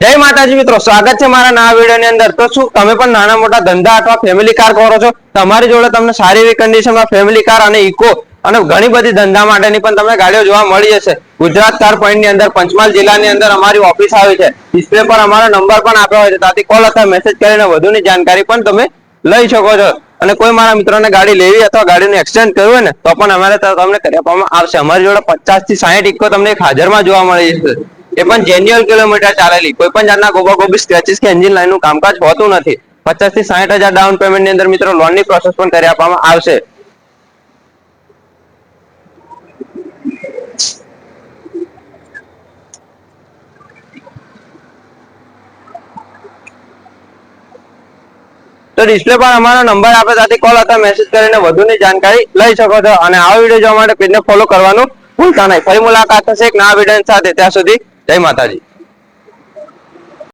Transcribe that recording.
જય માતાજી મિત્રો, સ્વાગત છે મારા નવા વીડિયો ની અંદર. તો શું, તમે પણ નાના મોટા ધંધા અથવા ફેમિલી કાર કરો છો? તમારી જોડે તમને સારી એવી કન્ડિશનમાં ફેમિલી કાર અને ઇકો અને ઘણી બધી ધંધા માટેની પણ તમને ગાડીઓ જોવા મળી જશે. ગુજરાત કાર પોઈન્ટની અંદર, પંચમહાલ જિલ્લાની અંદર અમારી ઓફિસ આવી છે. ડિસ્પ્લે પર અમારો નંબર પણ આપ્યો હોય છે. ત્યાંથી કોલ અથવા મેસેજ કરીને વધુની જાણકારી પણ તમે લઈ શકો છો. અને કોઈ મારા મિત્રોને ગાડી લેવી અથવા ગાડીનું એક્સચેન્જ કરવું હોય ને, તો પણ અમારે તમને કરી આપવામાં આવશે. અમારી જોડે પચાસથી સાહીઠ ઇકો તમને એક હાજરમાં જોવા મળી જશે. એ પણ જેન્યુઅલ કિલોમીટર ચાલેલી. કોઈ પણ જાતના ગોબા ગોબી સ્ક્રેચીસ કે એન્જિન લાઈનનું કામકાજ હોતું નથી. પચાસથી સાહીઠ હજાર ડાઉન પેમેન્ટની અંદર મિત્રો લોનની પ્રોસેસ પણ કરી આપવામાં આવશે. તો ડિસ્પ્લે પર અમારો નંબર આપે, ત્યાંથી કોલ અથવા મેસેજ કરીને વધુની જાણકારી લઈ શકો છો. અને આ વીડિયો જોવા માટે પેજને ફોલો કરવાનું ભૂલતા નહીં. ફરી મુલાકાત થશે એક નવા વીડિયો સાથે. ત્યાં સુધી જય માતાજી.